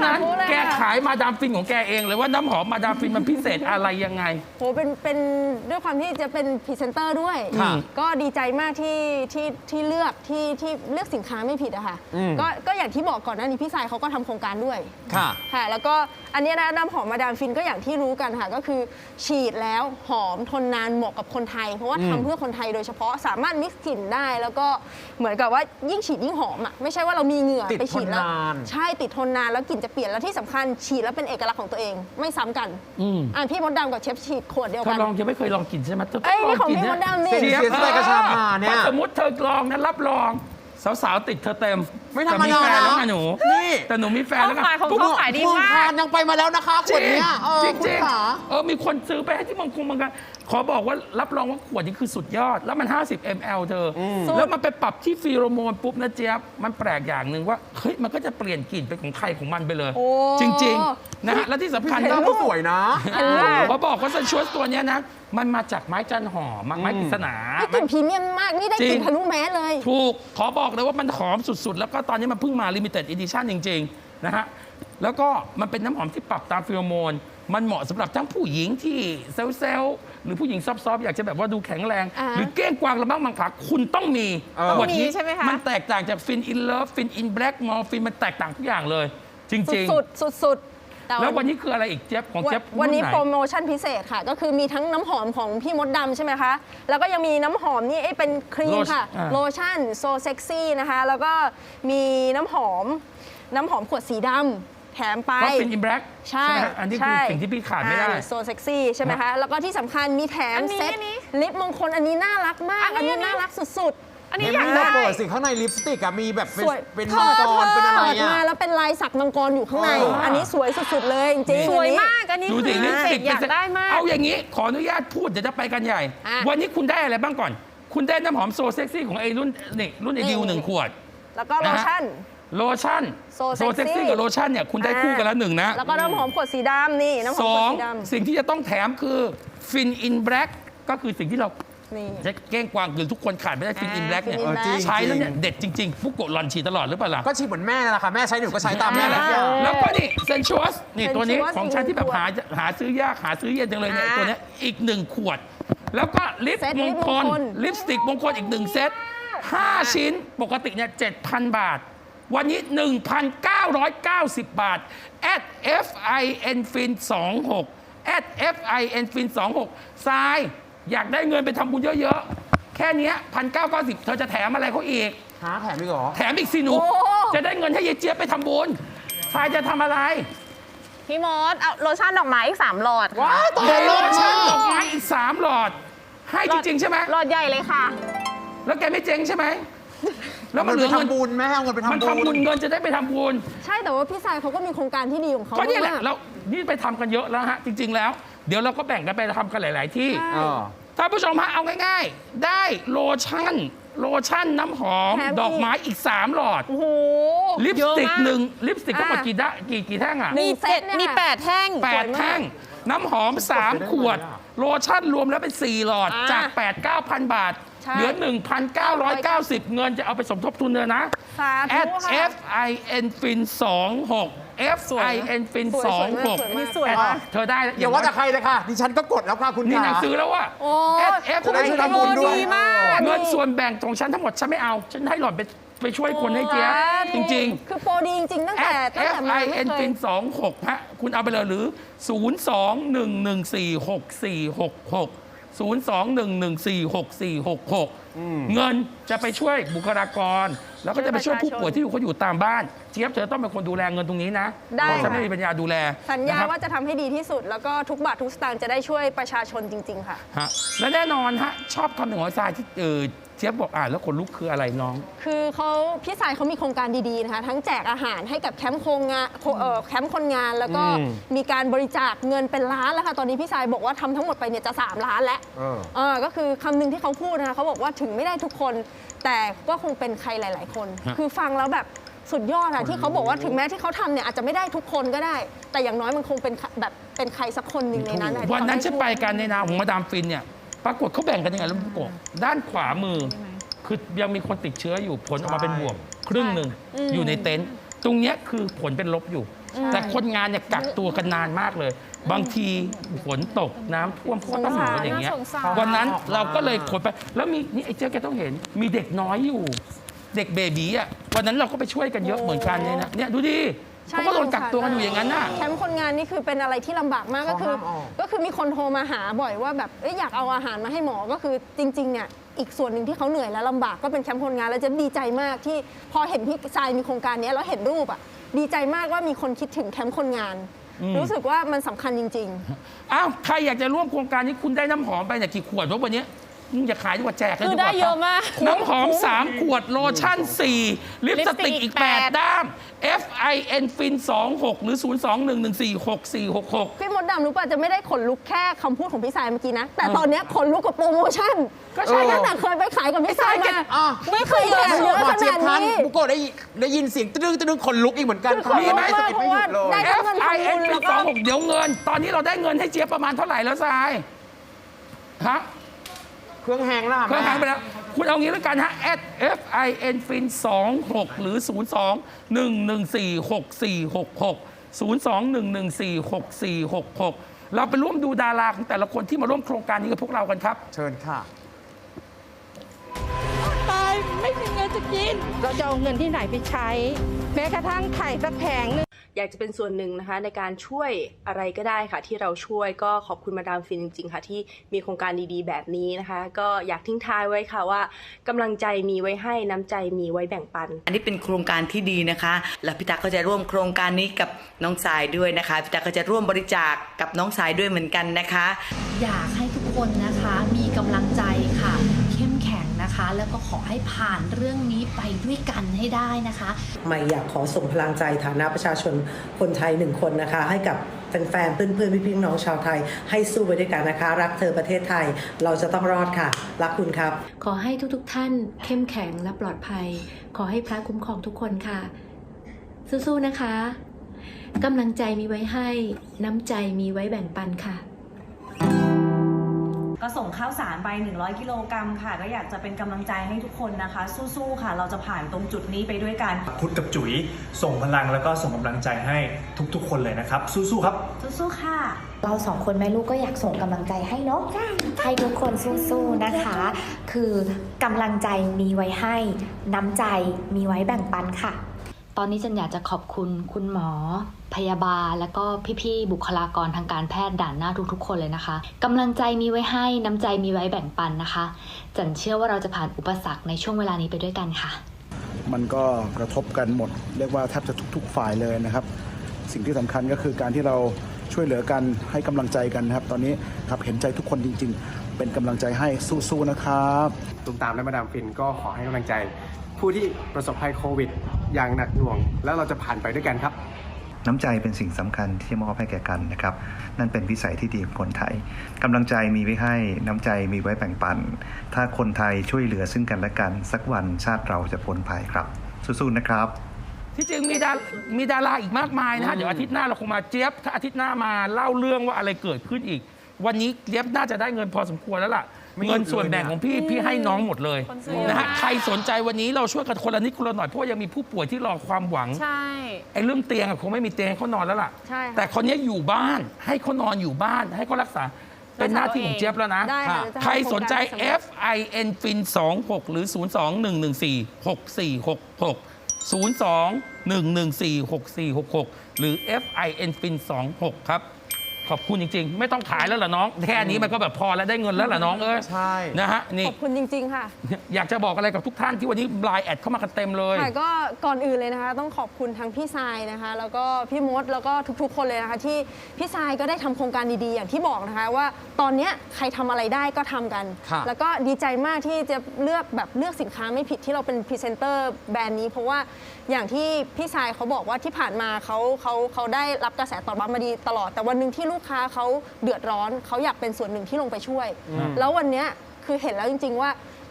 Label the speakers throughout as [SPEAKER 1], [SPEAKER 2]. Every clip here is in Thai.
[SPEAKER 1] 哪
[SPEAKER 2] แก
[SPEAKER 1] ค่ะ
[SPEAKER 2] ขายมาดามฟินของแกเองเลยว่าน้ำหอมมาดามฟินมันพิเศษอะไรยังไง
[SPEAKER 1] โหเป็นเป็นด้วยความที่จะเป็นพรีเซนเตอร์ด้วย
[SPEAKER 2] ค่ะ
[SPEAKER 1] ก็ดีใจมากที่ที่ที่เลือกที่ที่เลือกสินค้าไม่ผิดอะค่ะก็ก็อย่างที่บอกก่อนหน้านี้พี่สายเขาก็ทำโครงการด้วย
[SPEAKER 3] ค่ะ
[SPEAKER 1] ค่ะ แล้วก็อันเนี้ยนะน้ำหอมมาดามฟินก็อย่างที่รู้กันค่ะ ก็คือฉีดแล้วหอมทนนานเหมาะกับคนไทย เพราะว่าทำเพื่อคนไทยโดยเฉพาะสามารถมิกซ์กลิ่นได้ แล้วก็เหมือนกับว่ายิ่งฉีดยิ่งหอมอะไม่ใช่ว่าเรามีเหงื่อ
[SPEAKER 3] ติด
[SPEAKER 1] ไปฉีดแล้ว
[SPEAKER 3] ทนนาน
[SPEAKER 1] ใช่ติดทนนานแล้วกลิ่นจะเปลี่ยนแล้วที่สำคัญฉีดแล้วเป็นเอกลักษณ์ของตัวเองไม่ซ้ำกัน
[SPEAKER 2] อืม
[SPEAKER 1] อะพี่มดดำกับเชฟฉีดขวดเดียว
[SPEAKER 2] เธ
[SPEAKER 1] กั
[SPEAKER 2] อนลองยังไม่เคยลองกินใช่ไหมเธอต้
[SPEAKER 1] เอ้ย
[SPEAKER 2] องล
[SPEAKER 1] นี่
[SPEAKER 2] อง
[SPEAKER 1] ของ
[SPEAKER 2] กิน
[SPEAKER 1] พี่มดดำนี่
[SPEAKER 3] เสียเสกระชาพาเนี่ย
[SPEAKER 2] ถ้สมมติเธอลองนะรับรอง สาวๆติดเธอเต็ม
[SPEAKER 3] ไม่ธรรม
[SPEAKER 2] แต่
[SPEAKER 3] ดา
[SPEAKER 2] แฟนแล้วไงหนู
[SPEAKER 3] นี่
[SPEAKER 2] แต่หนูมีแฟนแล้วไง
[SPEAKER 4] เขาขายของ
[SPEAKER 3] ทุก
[SPEAKER 4] เขาขายดี
[SPEAKER 3] เมือง
[SPEAKER 4] มาก
[SPEAKER 3] คานยังไปมาแล้วนะคะขวดเนี้ยเออ
[SPEAKER 2] จริง
[SPEAKER 3] คุณ
[SPEAKER 2] จริง
[SPEAKER 3] ขา
[SPEAKER 2] เออมีคนซื้อไปให้ที่เมังคงเมังกันขอบอกว่ารับรองว่าขวดนี้คือสุดยอด แล้วมัน 50 ml เธออแล้วมันไปปรับที่ฟีโรโมนปุ๊บนะเจี๊ยบ มันแปลกอย่างหนึ่งว่า เฮ้ย มันก็จะเปลี่ยนกลิ่นเป็นของใครของมันไปเลย
[SPEAKER 1] โอ้
[SPEAKER 2] จริง ๆ นะฮะ และที่สำคัญ
[SPEAKER 3] หน้า
[SPEAKER 2] นะ
[SPEAKER 3] ก็สวยนะ
[SPEAKER 1] เห็นรูป
[SPEAKER 2] เขาบอกว่าซันชวสตัวเนี้ยนะ มันมาจากไม้จันหอมอะไม้ปริศนา
[SPEAKER 1] ได้กลิ่นพรีเมียมมาก นี่ได้กลิ่น
[SPEAKER 2] จริง
[SPEAKER 1] ทะลุแมสเลย
[SPEAKER 2] ถูก ขอบอกเลยว่ามันหอมสุด ๆ แล้วก็ตอนนี้มันเพิ่งมา limited edition จริง ๆ นะฮะ แล้วก็มันเป็นน้ำหอมที่ปรับตามฟิโรโมน มันเหมาะสำหรับทั้งผู้หญิงที่เซลล์ๆ หรือผู้หญิงซอฟๆอยากจะแบบว่าดูแข็งแรง
[SPEAKER 1] อ่า
[SPEAKER 2] หรือเก้งกวางระบ้างบางขาคุณต้องมี
[SPEAKER 3] เออ
[SPEAKER 2] ขวดนี้
[SPEAKER 4] ต้องมีใช่ไหมคะ
[SPEAKER 2] มันแตกต่างจากฟินอินเลิฟฟินอินแบล็กมอร์ฟินมันแตกต่างทุกอย่างเลย จริง
[SPEAKER 1] สุดๆสุดๆแต่
[SPEAKER 2] ๆ แล้ววันนี้คืออะไรอีกเจี๊ยบของ
[SPEAKER 1] วัน
[SPEAKER 2] เจี๊ยบ
[SPEAKER 1] วันนี้
[SPEAKER 2] รุ่ไห
[SPEAKER 1] โปรโมชั่นพิเศษค่ะ ก็คือมีทั้งน้ำหอมของพี่มดดำใช่ไหมคะ แล้วก็ยังมีน้ำหอมนี่เอ้ยเป็นครีมค่ะ
[SPEAKER 2] อ่า
[SPEAKER 1] โลชั่นโซเซ็กซี่นะคะ แล้วก็มีน้ำหอม น้ำหอมขวดสีดำ แถมไป
[SPEAKER 2] เพราะฟินอินแบล็ก
[SPEAKER 1] ใช่
[SPEAKER 2] ไหมฮะอันนี้คือ
[SPEAKER 1] ใช่
[SPEAKER 2] สิ่งที่พี่ขาดไม่ได้
[SPEAKER 1] โซเซ็กซี่ใช่ไหมคะ แล้วก็ที่สำคัญมีแถม
[SPEAKER 4] อันนี้
[SPEAKER 1] เซ็ต
[SPEAKER 4] อันนี้
[SPEAKER 1] ลิปมงคลอันนี้น่ารักมาก
[SPEAKER 4] อั
[SPEAKER 1] อัน
[SPEAKER 4] นนี้
[SPEAKER 1] นี้น่ารักสุด
[SPEAKER 4] อันนี้
[SPEAKER 3] เอ็ม
[SPEAKER 4] อยาก
[SPEAKER 3] มี่
[SPEAKER 4] ได้
[SPEAKER 3] เปิดสิข้างในลิปสติกอะมีแบบ
[SPEAKER 1] ๆ
[SPEAKER 3] เป็น
[SPEAKER 1] สวย
[SPEAKER 3] เป็น
[SPEAKER 1] ธ
[SPEAKER 3] มังกรเป็นอะไร
[SPEAKER 1] เปิด
[SPEAKER 3] อะ
[SPEAKER 1] มาแล้วเป็นลายสักมังกรอยู่ข้างใน
[SPEAKER 3] อ๋ออั
[SPEAKER 1] อันนี้สวยสุดๆเลยจริงๆ
[SPEAKER 4] สวย
[SPEAKER 1] อันนี้
[SPEAKER 4] มากอันนี้
[SPEAKER 2] ดู
[SPEAKER 4] คื
[SPEAKER 2] สิ
[SPEAKER 4] อ
[SPEAKER 2] ลิปส
[SPEAKER 4] เส
[SPEAKER 2] ติ
[SPEAKER 4] ก
[SPEAKER 2] ก
[SPEAKER 4] อยากได้มาก
[SPEAKER 2] เอาอย่างนี้ขออนุญาตพูดเดี๋ยวจะไปกันใหญ่
[SPEAKER 1] อะ
[SPEAKER 2] วันนี้คุณได้อะไรบ้างก่อน คุณได้น้ำหอมโซเซ็กซี่ของไอ้รุ่นนี่รุ่นไอ
[SPEAKER 1] นี่
[SPEAKER 2] ดิวหนึ่งขวด
[SPEAKER 1] แล้วก็โลชั่น
[SPEAKER 2] โลชั่น
[SPEAKER 1] So Sexy
[SPEAKER 2] เซ็กซี่กับโลชั่นเนี่ยคุณได้คู่กันแล้วหนึ่งนะ
[SPEAKER 1] แล้วก็น้ำหอมขวดสีดำนี่น้ำหอ
[SPEAKER 2] ส
[SPEAKER 1] ม
[SPEAKER 2] อ
[SPEAKER 1] ขวด
[SPEAKER 2] ง
[SPEAKER 1] สีดำ
[SPEAKER 2] สิ่งที่จะต้องแถมคือฟินอินแบล็กก็คือสิ่งที่เรา
[SPEAKER 1] นี่
[SPEAKER 2] จะเก้งกวางหรือทุกคนขาดไม่ได้ฟินอินแบล็กเนี่ย
[SPEAKER 1] Fin in Black
[SPEAKER 3] เออจริง
[SPEAKER 2] ใช้แล้วเนี่ยเด็ดจริงๆ ผู้กดหลอนฉีดตลอดหรือเปล่าล่ะ
[SPEAKER 3] ก็ฉีดเหมือนแม่นั่นแหละค่ะ แม่ใช้หนูก็ใช้ตามแม่แหละ
[SPEAKER 1] อ่า
[SPEAKER 2] แล้วก็นี่เซนช u สนี่
[SPEAKER 1] Sensuous
[SPEAKER 2] ตัวนี้
[SPEAKER 1] อีก
[SPEAKER 2] ของฉันที่แบบ
[SPEAKER 1] หนึ่
[SPEAKER 2] หาง
[SPEAKER 1] ขวด
[SPEAKER 2] หาซื้อยากหาซื้อเย็นจังเลยเนี่ย
[SPEAKER 1] อ่า
[SPEAKER 2] ตัวเนี้ยอีกหนึ่งขวด แล้วก็ลิป
[SPEAKER 1] เซ็ต
[SPEAKER 2] ม
[SPEAKER 1] ลิ
[SPEAKER 2] ง
[SPEAKER 1] ป
[SPEAKER 2] ค
[SPEAKER 1] ม
[SPEAKER 2] ล
[SPEAKER 1] งคล
[SPEAKER 2] ลิปสติกมงคลอีกหนึ่งเซต5ชิ้นปกติเนี่ย7,000 บาท วันนี้ 1,990 บาท at fin fin 26 at fin fin 26ทรายอยากได้เงินไปทำบุญเยอะๆ แค่เนี้พันเก้าเก้าสิบเธอจะแถมอะไรเขาอีก
[SPEAKER 3] หาแถมอีกเหรอ
[SPEAKER 2] แถมอีกสิหนู
[SPEAKER 1] โอ้
[SPEAKER 2] จะได้เงินให้ยายเจี๊ยบไปทำบุญทรายจะทำอะไร
[SPEAKER 4] พี่มดเอาโลชั่นดอกไม้อีกสามหลอดค่ะ
[SPEAKER 3] ว้ายตาย
[SPEAKER 2] เด
[SPEAKER 3] แล้
[SPEAKER 2] โล
[SPEAKER 3] ว
[SPEAKER 2] ชั่นดอกไม้อีก3หลอด ให้จริงๆใช่ไหม
[SPEAKER 4] หลอดใหญ่เลยค่ะ
[SPEAKER 2] แล้วแกไม่เจ๊งใช่ไหม แล้
[SPEAKER 3] แล้วว
[SPEAKER 2] มั
[SPEAKER 3] มันน
[SPEAKER 2] เหลื
[SPEAKER 3] ไป
[SPEAKER 2] อเงิน
[SPEAKER 3] ทำบุญแม่ให้เอาเงินไป
[SPEAKER 2] มัน
[SPEAKER 3] ทำ
[SPEAKER 2] ทำ
[SPEAKER 3] บุ
[SPEAKER 2] บุ
[SPEAKER 3] ญ
[SPEAKER 2] ญเงินจะได้ไปทำบุญ
[SPEAKER 1] ใช่แต่ว่าพี่สายเขาก็มีโครงการที่ดีของเขา
[SPEAKER 2] ก็เนี่ยแหละ
[SPEAKER 1] มากๆ
[SPEAKER 2] เรานี่ไปทำกันเยอะแล้วฮะ จริง ๆ แล้ว เดี๋ยวเราก็แบ่งกันไปทำกันหลาย ๆ ที่
[SPEAKER 3] เออ
[SPEAKER 2] ท่านผู้ชมฮะเอาง่าย ๆ ได้โลชั่น โลชั่นน้ำหอม
[SPEAKER 1] แถมอีก
[SPEAKER 2] ดอกไม้อีก 3 หลอด
[SPEAKER 1] โอ้โห
[SPEAKER 2] ลิปสติก
[SPEAKER 4] เยอะมาก
[SPEAKER 2] หนึ่งลิปสติกทั้งหมด
[SPEAKER 1] อะ
[SPEAKER 2] กี่ดะกี่กี่แท่งอะ
[SPEAKER 1] หนึ่
[SPEAKER 4] มี
[SPEAKER 1] งเซ
[SPEAKER 4] เจ็
[SPEAKER 1] ต
[SPEAKER 4] ด
[SPEAKER 1] เนี่ย
[SPEAKER 4] มีแปดแท่ง
[SPEAKER 2] แปดแท่ง น้ำหอม 3 ขวด โลชั่นรวมแล้วเป็น 4 หลอด
[SPEAKER 1] อ่า
[SPEAKER 2] จาก 8 9 0 0 0 บาท
[SPEAKER 1] ใช่
[SPEAKER 2] เหลือ 1,990 เงินจะเอาไปสมทบทุนเนยนะ
[SPEAKER 1] สา
[SPEAKER 2] at
[SPEAKER 1] ธุค่ะ
[SPEAKER 2] f i n fin 26 f i n fin
[SPEAKER 1] สวยมากสวยมาก
[SPEAKER 2] 26
[SPEAKER 4] สวยมาก
[SPEAKER 2] เธอได้
[SPEAKER 3] อย่าว่าแต่ใครเลยค่ะ ดิฉันก็กดแล้วค่ะคุณ
[SPEAKER 2] นี่
[SPEAKER 3] ขา
[SPEAKER 2] หนังสือแล้วว่า
[SPEAKER 1] โอ้
[SPEAKER 2] at f
[SPEAKER 3] จะได้
[SPEAKER 2] i
[SPEAKER 3] ช่วย
[SPEAKER 2] n
[SPEAKER 3] ทำบุญด้วย
[SPEAKER 4] ดีมาก
[SPEAKER 2] เงินส่วนแบ่งของฉันทั้งหมดฉันไม่เอา ฉันให้หล่อนไปไปช่วยคนให้เจ๊ยบจริง ๆ
[SPEAKER 1] คือโปรดีจริง ๆ ตั้งแต่
[SPEAKER 2] at
[SPEAKER 1] ตั้งแต่
[SPEAKER 2] f
[SPEAKER 1] มา
[SPEAKER 2] i
[SPEAKER 1] ไม่
[SPEAKER 2] n
[SPEAKER 1] เคย
[SPEAKER 2] fin 26ฮะ คุณเอาไปเลยหรือ 0 2 1 1 4 6 4 6 6 0 2 1 1 4 6 4 6 6 เงินจะไปช่วยบุคลากร แล้วก็จะไปช่วยผู้ป่วยที่อยู่เขาอยู่ตามบ้านเจี๊ยบเธอต้องเป็นคนดูแลเงินตรงนี้นะ
[SPEAKER 1] ได้
[SPEAKER 2] เพราะฉัน
[SPEAKER 1] ค่ะ
[SPEAKER 2] ไม่มีปัญญาดูแล
[SPEAKER 1] สัญญา
[SPEAKER 2] นะครับ
[SPEAKER 1] ว่าจะทำให้ดีที่สุด แล้วก็ทุกบาททุกสตางค์จะได้ช่วยประชาชนจริง ๆ ค่ะ
[SPEAKER 2] ฮะและแน่นอนฮะชอบคำหนึ่งของทรายที่เออเจี๊ยบบอกอ่านแล้วคนลุกคืออะไรน้อง
[SPEAKER 1] คือเขาพี่สายเขามีโครงการดีๆนะคะ ทั้งแจกอาหารให้กับแคมป์โครงงานโคเอ่อแคมป์คนงาน แล้วก็
[SPEAKER 3] อืม
[SPEAKER 1] มีการบริจาคเงินเป็นล้านแล้วค่ะตอนนี้พี่สายบอกว่าทำทั้งหมดไปเนี่ยจะ 3 ล้านแล้ว
[SPEAKER 3] เออ
[SPEAKER 1] เออก็คือคำหนึ่งที่เขาพูดนะคะเขาบอกว่าถึงไม่ได้ทุกคน แต่ก็คงเป็นใครหลาย ๆ คน
[SPEAKER 2] ฮะ
[SPEAKER 1] คือฟังแล้วแบบสุดยอดอะที่เขาบอกว่าถึงแม้ที่เขาทำเนี่ยอาจจะไม่ได้ทุกคนก็ได้ แต่อย่างน้อยมันคงเป็นแบบเป็นใครสักคนหนึ่งในนั้นอะที่
[SPEAKER 2] วันนั้น
[SPEAKER 1] เขา
[SPEAKER 2] ฉัน
[SPEAKER 1] ด้
[SPEAKER 2] ไป
[SPEAKER 1] ช่วย
[SPEAKER 2] กันในนามของมาดามฟินเนี่ย ปรากฏเขาแบ่งกันยังไงรู้ไหมพี่โกะด้านขวามือ คือยังมีคนติดเชื้ออยู่ผลออกมาเป็นบวกครึ่งหนึ่งอยู่ในเต็นท์ตรงเนี้ยคือผลเป็นลบอยู่ แต่คนงานเนี่ยกักตัวกันนานมากเลย บางทีฝนตกน้ำท่วมเขาก็ต้องอยู่กันอย่างเงี้ย
[SPEAKER 4] น่าสงสาร
[SPEAKER 2] วันนั้นเราก็เลยขนไป แล้วมีนี่ไอ้เจ๊แกต้องเห็น มีเด็กน้อยอยู่ เด็กเบบีอะวันนั้นเราก็ไปช่วยกันเยอะเหมือนกันเนี่ยนะเนี่ยดูดิเขาก็โดนกักตัวกันอยู่อย่างนั้นน่ะ
[SPEAKER 1] แคมป์คนงานนี่คือเป็นอะไรที่ลำบากมากก็คือ
[SPEAKER 3] เขาห้ามออก
[SPEAKER 1] ก็คือมีคนโทรมาหาบ่อยว่าแบบเอ้ยอยากเอาอาหารมาให้หมอก็คือจริงๆเนี่ยอีกส่วนหนึ่งที่เขาเหนื่อยและลำบากก็เป็นแคมป์คนงานแล้วจะดีใจมากที่พอเห็นพี่ทรายมีโครงการเนี้ยแล้วเห็นรูปอะดีใจมากว่ามีคนคิดถึงแคมป์คนงาน รู้สึกว่ามันสำคัญจริงๆ
[SPEAKER 2] อ้าว ใครอยากจะร่วมโครงการนี้คุณได้น้ำหอมไปเนี่ยกี่ขวดวะวันนี้ มึงจะขายดีกว่าแจกเลย
[SPEAKER 4] คือ
[SPEAKER 2] ดีกว่า
[SPEAKER 4] ได้เยอะมาก
[SPEAKER 2] น้ำหอม 3 ขวดโลชั่น 4 ลิปสติกอีก
[SPEAKER 4] ลิปสติกอีกแปด
[SPEAKER 2] 8ด้าม F I N Fin 26 หรือ 02-114-6466
[SPEAKER 1] พี่มดดำรู้ป่ะจะไม่ได้ขนลุกแค่คำพูดของพี่สายเมื่อกี้นะ แต่ตอนเนี้ยขนลุกกับโปรโมชั่น
[SPEAKER 2] ก็ใช่ไง
[SPEAKER 1] ตั้งแต่เคยไปขายกับพี่สายมา
[SPEAKER 3] อะ
[SPEAKER 1] ไม่เคยแถมเยอะ
[SPEAKER 3] หม
[SPEAKER 1] ข
[SPEAKER 3] อเจี๊ย
[SPEAKER 1] นา
[SPEAKER 3] บ
[SPEAKER 1] ด
[SPEAKER 3] ทัน
[SPEAKER 1] นี้
[SPEAKER 3] บุโกะได้ได้ยินเสียงตึ้งตึ้งคนลุกอีกเหมือนกัน
[SPEAKER 1] คือขนลุก
[SPEAKER 3] มีไหม
[SPEAKER 1] มาก
[SPEAKER 3] สะกิดไม่หยุดเลย
[SPEAKER 1] เพราะว่าได้
[SPEAKER 2] F I N Fin 26 เดี๋ยวเงิน ตอนนี้เราได้เงินให้เจี๊ยบประมาณเท่าไหร่แล้วทรายฮะ
[SPEAKER 3] เครื่องแห้งแล้วค่ะ
[SPEAKER 2] เครื่อง
[SPEAKER 3] แม่
[SPEAKER 2] หางไปแล้ว คุณเอางี้แล้วกันฮะ at f i n fin 26หรือ 02 114 6466 02 114 6466 เราไปร่วมดูดาราของแต่ละคนที่มาร่วมโครงการนี้กับพวกเรากันครับ
[SPEAKER 3] เชิญค่ะ
[SPEAKER 5] ตายไม่มีเงินจะกิน เราจะเอาเงินที่ไหนไปใช้ แม้กระทั่งไข่สักแผงหนึง
[SPEAKER 6] อยากจะเป็นส่วนหนึ่งนะคะ ในการช่วยอะไรก็ได้ค่ะ ที่เราช่วยก็ขอบคุณมาดามฟินจริง ๆ ค่ะ ที่มีโครงการดีๆ แบบนี้นะคะ ก็อยากทิ้งท้ายไว้ค่ะว่ากำลังใจมีไว้ให้น้ำใจมีไว้แบ่งปัน
[SPEAKER 7] อันนี้เป็นโครงการที่ดีนะคะ และพี่ตั๊กก็จะร่วมโครงการนี้กับน้องสายด้วยนะคะพี่ตั๊กก็จะร่วมบริจาคกับน้องสายด้วยเหมือนกันนะคะ
[SPEAKER 8] อยากให้ทุกคนนะคะมีกำลังใจค่ะเข้มแข็ง นะคะ แล้วก็ขอให้ผ่านเรื่องนี้ไปด้วยกันให้ได้นะคะ
[SPEAKER 9] ใหม่อยากขอส่งพลังใจฐานะประชาชนคนไทยหนึ่งคนนะคะ ให้กับแฟนๆเพื่อนๆพี่ๆน้องชาวไทย ให้สู้ไปด้วยกันนะคะ รักเธอประเทศไทยเราจะต้องรอดค่ะ รักคุณครับ
[SPEAKER 8] ขอให้ทุกๆท่านเข้มแข็งและปลอดภัย ขอให้พระคุ้มครองทุกคนค่ะ สู้ๆนะคะกำลังใจมีไว้ให้ น้ำใจมีไว้แบ่งปันค่ะ
[SPEAKER 10] ก็ส่งข้าวสารไป 100 กิโลกรัมค่ะ ก็อยากจะเป็นกำลังใจให้ทุกคนนะคะ สู้ๆค่ะ เราจะผ่านตรงจุดนี้ไปด้วยกัน
[SPEAKER 11] พุทธกับจุ๋ยส่งพลังแล้วก็ส่งกำลังใจให้ทุกๆ คนเลยนะครับ สู้ๆครับ
[SPEAKER 10] สู้ๆค่ะ
[SPEAKER 12] เราสองคนแม่ลูกก็อยากส่งกำลังใจให้เนาะให้ทุกคนสู้ๆนะคะ คือกำลังใจมีไว้ให้ น้ำใจมีไว้แบ่งปันค่ะ
[SPEAKER 8] ตอนนี้ฉันอยากจะขอบคุณคุณหมอ พยาบาล แล้วก็พี่ๆบุคลากรทางการแพทย์ด่านหน้าทุกๆ คนเลยนะคะกำลังใจมีไว้ให้น้ำใจมีไว้แบ่งปันนะคะ จันเชื่อว่าเราจะผ่านอุปสรรคในช่วงเวลานี้ไปด้วยกันค่ะ
[SPEAKER 13] มันก็กระทบกันหมด เรียกว่าแทบจะทุก ๆ ฝ่ายเลยนะครับ สิ่งที่สำคัญก็คือการที่เราช่วยเหลือกันให้กำลังใจกันนะครับ ตอนนี้ครับเห็นใจทุกคนจริง ๆ เป็นกำลังใจให้สู้ๆนะครับ
[SPEAKER 14] ตุมตามและมาดามฟินก็ขอให้กำลังใจ ผู้ที่ประสบภัยโควิด อย่างหนักหน่วง แล้วเราจะผ่านไปด้วยกันครับ
[SPEAKER 15] น้ำใจเป็นสิ่งสำคัญที่มอบให้แก่กันนะครับ นั่นเป็นวิสัยที่ดีของคนไทยกำลังใจมีไว้ให้น้ำใจมีไว้แบ่งปัน ถ้าคนไทยช่วยเหลือซึ่งกันและกัน สักวันชาติเราจะพ้นภัยครับ สู้ๆนะครับ
[SPEAKER 2] ที่จริงมีดามีดาราอีกมากมายนะฮะเดี๋ยวอาทิตย์หน้าเราคงมาเจี๊ยบถ้าอาทิตย์หน้ามาเล่าเรื่องว่าอะไรเกิดขึ้นอีก วันนี้เจี๊ยบน่าจะได้เงินพอสมควรแล้วล่ะ
[SPEAKER 3] ไม่หยุด
[SPEAKER 2] เงินส่วนแบ่งของพี่พี่ให้น้องหมดเลย
[SPEAKER 4] คนซื้อ
[SPEAKER 2] นะฮะ
[SPEAKER 4] มาก
[SPEAKER 2] ใครสนใจวันนี้เราช่วยกันคนละนิดคนละหน่อยเพราะว่ายังมีผู้ป่วยที่รอความหวัง
[SPEAKER 4] ใช่
[SPEAKER 2] ไอ้เรื่องเตียงอะคงไม่มีเตียงให้เขานอนแล้วล่ะ
[SPEAKER 1] ใช่ค่ะ
[SPEAKER 2] แต่คนนี้อยู่บ้านให้เขานอนอยู่บ้าน ให้เขารักษาเป็นหน้าที่ของเจี๊ยบแล้วนะ
[SPEAKER 1] ได้ค่ะเดี๋ยวจะ
[SPEAKER 2] ใคร
[SPEAKER 1] ทำโค
[SPEAKER 2] ส
[SPEAKER 1] ง
[SPEAKER 2] น
[SPEAKER 1] การ
[SPEAKER 2] ใจ
[SPEAKER 1] สำหรับ
[SPEAKER 2] F I N Fin 26 หรือ 02 114 6466 02 114 6466 หรือ F I N Fin 26 ครับ ขอบคุณจริง ๆ ไม่ต้องขายแล้วล่ะน้อง แค่นี้มันก็แบบพอแล้วได้เงินแล้วล่ะน้องเอ้ย
[SPEAKER 3] ใช่
[SPEAKER 2] นะฮะนี่
[SPEAKER 1] ขอบคุณจริง ๆ ค่ะ
[SPEAKER 2] อยากจะบอกอะไรกับทุกท่านที่วันนี้ไลน์แอดเข้ามากันเต็มเลย
[SPEAKER 1] ค่ะก็ก่อนอื่นเลยนะคะ ต้องขอบคุณทั้งพี่ทรายนะคะ แล้วก็พี่มดแล้วก็ทุกๆ คนเลยนะคะ ที่พี่ทรายก็ได้ทำโครงการดีๆ อย่างที่บอกนะคะ ว่าตอนเนี้ยใครทำอะไรได้ก็ทำกัน
[SPEAKER 3] ค่ะ
[SPEAKER 1] แล้วก็ดีใจมากที่จะเลือกแบบเลือกสินค้าไม่ผิดที่เราเป็นพรีเซนเตอร์แบรนด์นี้ เพราะว่าอย่างที่พี่ทรายเขาบอกว่าที่ผ่านมาเขาเขาเขาได้รับกระแสตอบรับมาดีตลอดแต่วันหนึ่งที่ลูกค้าเขาเดือดร้อนเขาอยากเป็นส่วนหนึ่งที่ลงไปช่วยแล้ววันเนี้ยคือเห็นแล้วจริง ๆ ว่า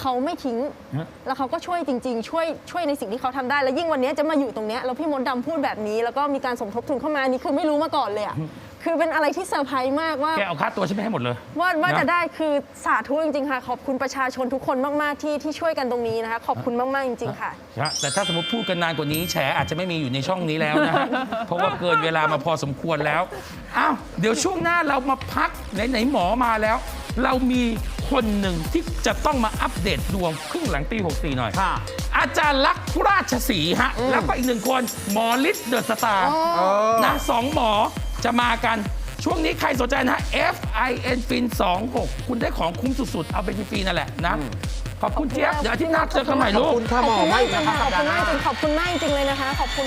[SPEAKER 1] เขาไม่ทิ้ง
[SPEAKER 2] ฮะ
[SPEAKER 1] แล้วเขาก็ช่วยจริง ๆ ช่วยช่วยในสิ่งที่เขาทำได้ แล้วยิ่งวันนี้จะมาอยู่ตรงเนี้ยแล้วพี่มดดำพูดแบบนี้ แล้วก็มีการสมทบทุนเข้ามาอันนี่คือไม่รู้มาก่อนเลยอะ คือเป็นอะไรที่เซอร์ไพรส์มากว่า
[SPEAKER 2] แกเอาค่าตัวฉันไปให้หมดเลย
[SPEAKER 1] ว่าว่า
[SPEAKER 2] นะ
[SPEAKER 1] จะได้คือสาธุจริงๆค่ะ ขอบคุณประชาชนทุกคนมากๆที่ที่ช่วยกันตรงนี้นะคะ ขอบคุณมากๆจริงๆค่ะ
[SPEAKER 2] นะแต่ถ้าสมมติพูดกันนานกว่านี้แฉอาจจะไม่มีอยู่ในช่องนี้แล้วนะฮะ เพราะว่าเกินเวลามาพอสมควรแล้ว อ้าว เดี๋ยวช่วงหน้าเรามาพักไหนๆหมอมาแล้ว เรามีคนหนึ่งที่จะต้องมาอัปเดตดวงครึ่งหลังปี 64 หน่อยอาจารย์ลักษณ์ราชสีห์ฮะ แล้วก็อีกหนึ่งคนหมอฤทธิ์เดอะสตาร์
[SPEAKER 3] อ๋อ
[SPEAKER 2] นะสองหมอ จะมากันช่วงนี้ใครสนใจนะฮะ F I N Fin 26 คุณได้ของคุ้มสุดๆ เอาไปฟรีๆนั่นแหละนะ ขอบคุณเจี๊ยบ เดี๋ยวอาทิตย์หน้าเจอกันใหม่ลูก
[SPEAKER 3] ขอบคุณค่ะหมอ
[SPEAKER 1] ขอบคุณ
[SPEAKER 3] ไม่
[SPEAKER 1] มากจริง
[SPEAKER 3] นะค
[SPEAKER 1] ค่ะ
[SPEAKER 3] รับ
[SPEAKER 1] ขอบคุณมากจริงขอบคุณมากจริงเลยนะคะ ขอบคุณ